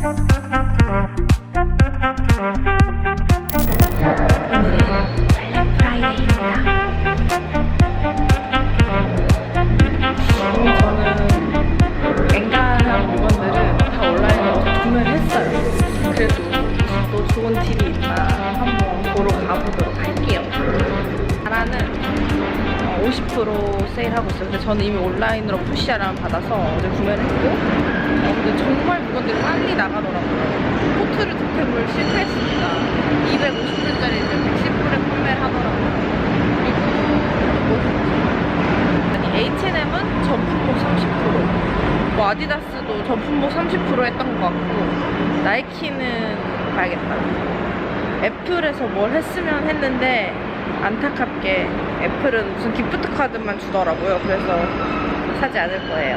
저는 50% 세일하고 있어요. 근데 저는 이미 온라인으로 푸시 알람 받아서 어제 구매를 했고 어, 근데 정말 물건들이 빨리 나가더라고요. 코트를 득템을 실패했습니다. 250불짜리를 110불에 판매를 하더라고요. 그리고 H&M은 전품목 30%, 뭐 아디다스도 전품목 30% 했던 것 같고 나이키는 봐야겠다. 애플에서 뭘 했으면 했는데 안타깝게 애플은 무슨 기프트 카드만 주더라고요. 그래서 사지 않을 거예요.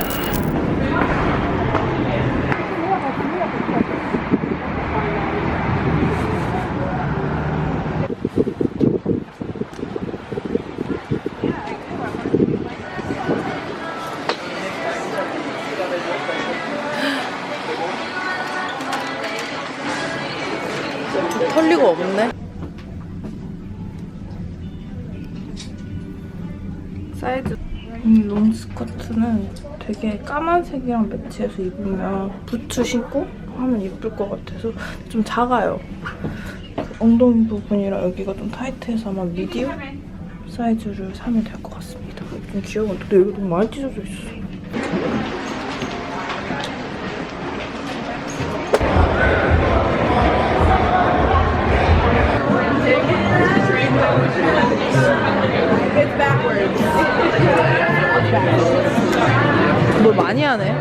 털 리가 없네. 되게 까만색이랑 매치해서 입으면 부츠 신고 하면 예쁠 것 같아서 좀 작아요. 그 엉덩이 부분이랑 여기가 좀 타이트해서 아마 미디움 사이즈를 사면 될 것 같습니다. 좀 귀여운데 근데 여기 너무 많이 찢어져 있어. 많이 하네.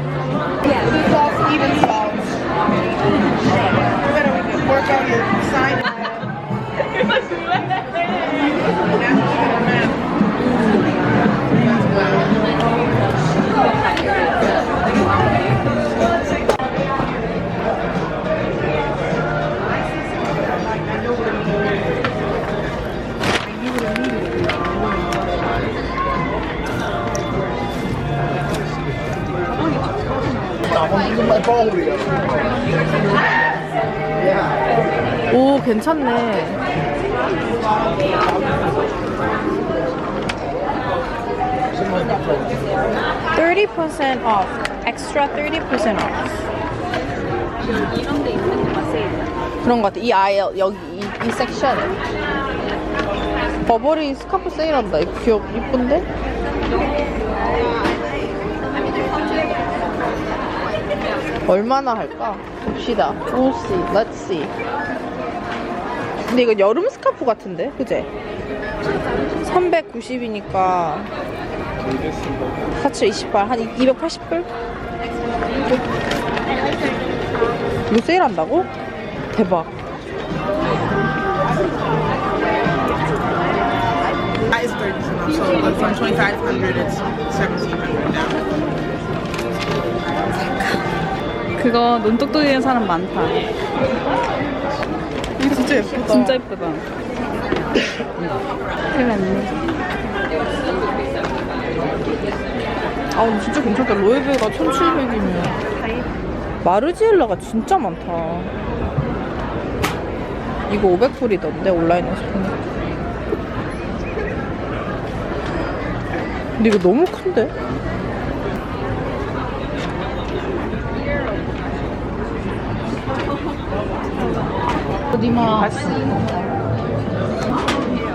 오 괜찮네. Thirty off, extra thirty off. 그런 것 같아. 이 아예 여기 이, 이 섹션에. 버버리 스카프 세일한다. 이거 귀엽 이쁜데? 얼마나 할까? 봅시다. We'll see. Let's see. 근데 이거 여름 스카프 같은데? 그제? 390이니까 47, 28, 한 280불? 이거 세일한다고? 대박. Is 30% off. So from 2500 it's 1700 now. 그거 눈 똑똑이는 사람 많다. 이거 진짜 예쁘다. 진짜 예쁘다. 큰일 났네. 아, 근데 진짜 괜찮다. 로에베가 1700이면. 마르지엘라가 진짜 많다. 이거 500불이던데, 온라인에서 보니까. 근데 이거 너무 큰데? 어디마.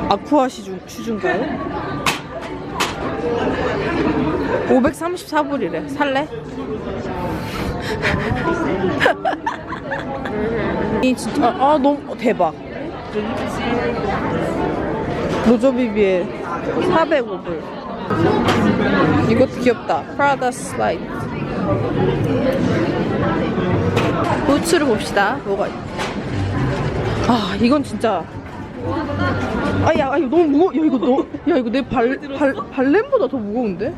아쿠아 시중, 슈즈인가요? 534불이래. 살래? 이 진짜 아 너무 어, 대박. 로조비비에 405불. 이것도 귀엽다. 프라다 슬라이드. 부츠를 봅시다. 뭐가 있- 아 이건 진짜. 아 야 아, 이거 너무 무거 야 이거 너야 이거 내 발 발 발렌보다 더 무거운데?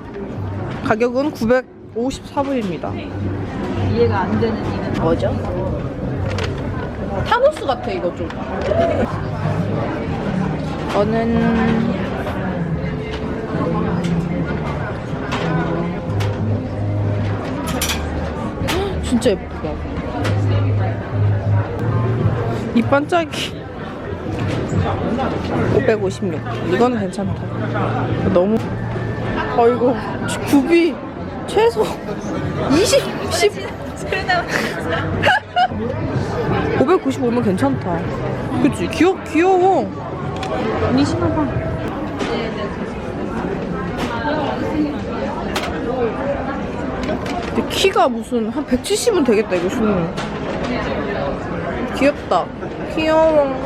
가격은 954불입니다. 이해가 안 되는 이는 뭐죠? 타노스 같아 이거 좀. 저는 진짜 예쁘다 이 반짝이. 556 이거는 괜찮다. 너무. 어이구 굽이 최소 20 10 595면 괜찮다. 그치? 귀여, 귀여워. 언니 신어봐. 근데 키가 무슨 한 170은 되겠다 이거 신으면 귀엽다. 귀여워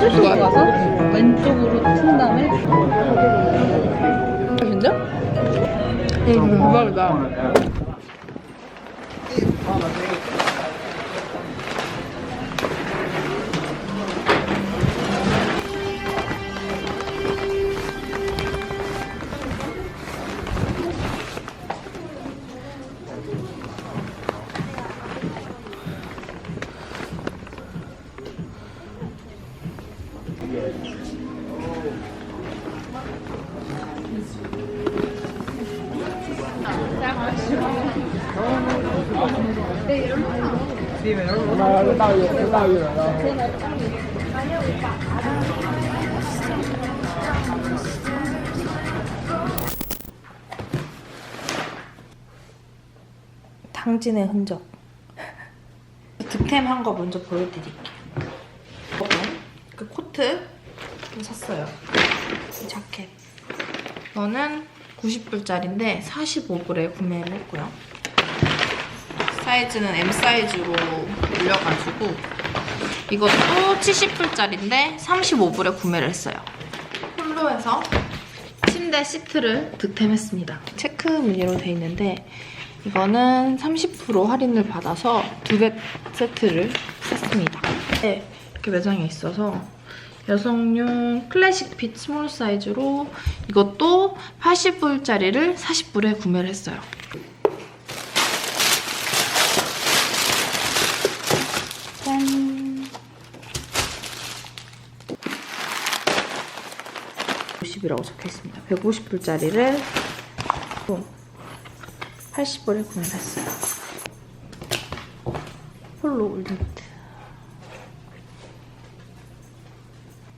수시 가서 왼쪽으로 튼 다음에 진짜? 응 대박이다 당진의 흔적. 득템한 거 먼저 보여드릴게요. 그 코트 좀 샀어요. 이 자켓. 이거는 90불짜리인데 45불에 구매를 했고요 사이즈는 M 사이즈로 올려가지고 이것도 70불짜리인데 35불에 구매를 했어요 홀로에서 침대 시트를 득템했습니다. 체크 무늬로 돼 있는데 이거는 30% 할인을 받아서 두 개 세트를 샀습니다. 네, 이렇게 매장에 있어서 여성용 클래식 핏 스몰 사이즈로 이것도 80불짜리를 40불에 구매를 했어요. 150이라고 적혀 있습니다. 150불짜리를 80불에 구매했어요. 홀로 올리트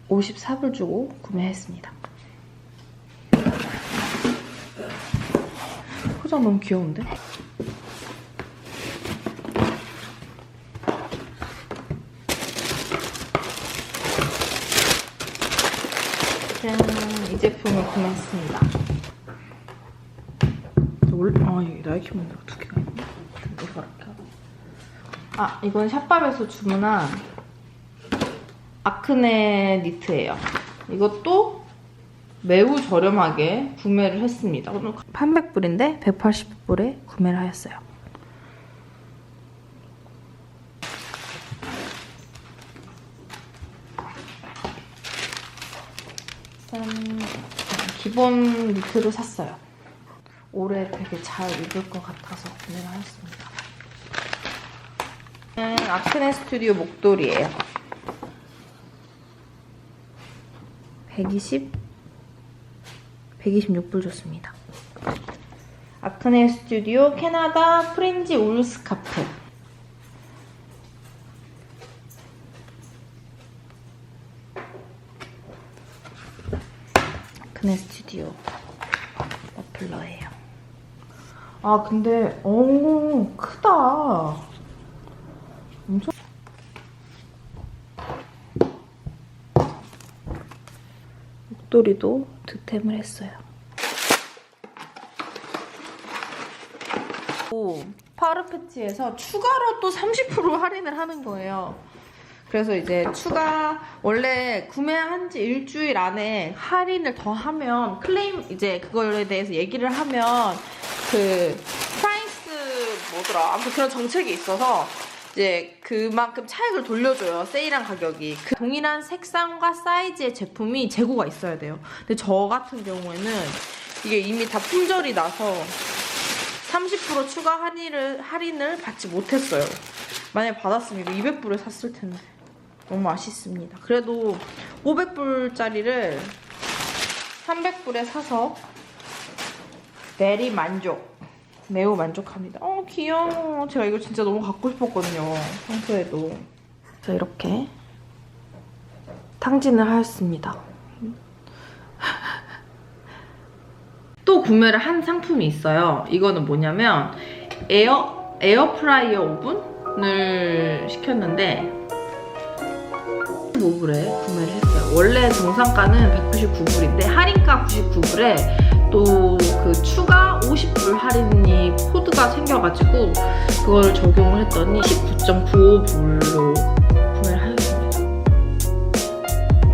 54불 주고 구매했습니다. 포장 너무 귀여운데? 이 제품을 구매했습니다. 아, 이게 나이키 모델 두 개가 있네. 이렇게. 아, 이건 샵밥에서 주문한 아크네 니트예요. 이것도 매우 저렴하게 구매를 했습니다. 300불인데 180불에 구매를 하였어요. 기본 니트로 샀어요. 올해 되게 잘 입을 것 같아서 구매를 하였습니다. 음, 아크네 스튜디오 목도리예요. 120, 126불 줬습니다. 아크네 스튜디오 캐나다 프린지 울 스카프. 아크네 스튜디오 머플러예요. 아 근데 어 크다. 엄청 목도리도 득템을 했어요. 오, 파르페치에서 추가로 또 30% 할인을 하는 거예요. 그래서 이제 추가 원래 구매한 지 일주일 안에 할인을 더 하면 클레임 이제 그거에 대해서 얘기를 하면 그 프라이스 뭐더라 아무튼 그런 정책이 있어서 이제 그만큼 차익을 돌려줘요 세일한 가격이 그 동일한 색상과 사이즈의 제품이 재고가 있어야 돼요 근데 저 같은 경우에는 이게 이미 다 품절이 나서 30% 추가 할인을, 할인을 받지 못했어요. 만약에 받았으면 이거 200불에 샀을 텐데. 너무 아쉽습니다. 그래도 500불짜리를 300불에 사서 대리 만족. 매우 만족합니다. 어, 귀여워. 제가 이거 진짜 너무 갖고 싶었거든요. 평소에도. 그래서 이렇게 탕진을 하였습니다. 또 구매를 한 상품이 있어요. 이거는 뭐냐면 에어 에어프라이어 오븐을 시켰는데 5불에 구매를 했어요. 원래 정상가는 199불인데 할인가 99불에 또 그 추가 50불 할인이 코드가 생겨가지고 그걸 적용을 했더니 19.95불로 구매를 하였습니다.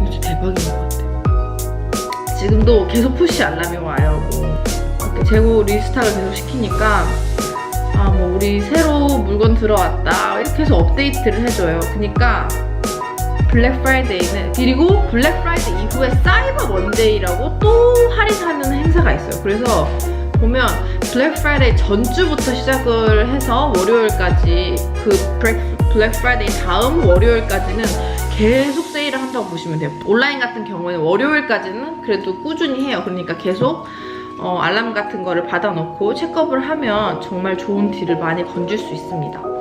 이거 대박인 것 같아요. 지금도 계속 푸시 알람이 와요. 뭐 재고 리스탁을 계속 시키니까 아 뭐 우리 새로 물건 들어왔다 이렇게 해서 업데이트를 해줘요. 그러니까 블랙 프라이데이는 그리고 블랙 프라이데이 이후에 사이버 먼데이라고 또 할인하는 행사가 있어요. 그래서 보면 블랙 프라이데이 전주부터 시작을 해서 월요일까지 그 블랙, 블랙 프라이데이 다음 월요일까지는 계속 세일을 한다고 보시면 돼요. 온라인 같은 경우에는 월요일까지는 그래도 꾸준히 해요. 그러니까 계속 어, 알람 같은 거를 받아놓고 체크업을 하면 정말 좋은 딜을 많이 건질 수 있습니다.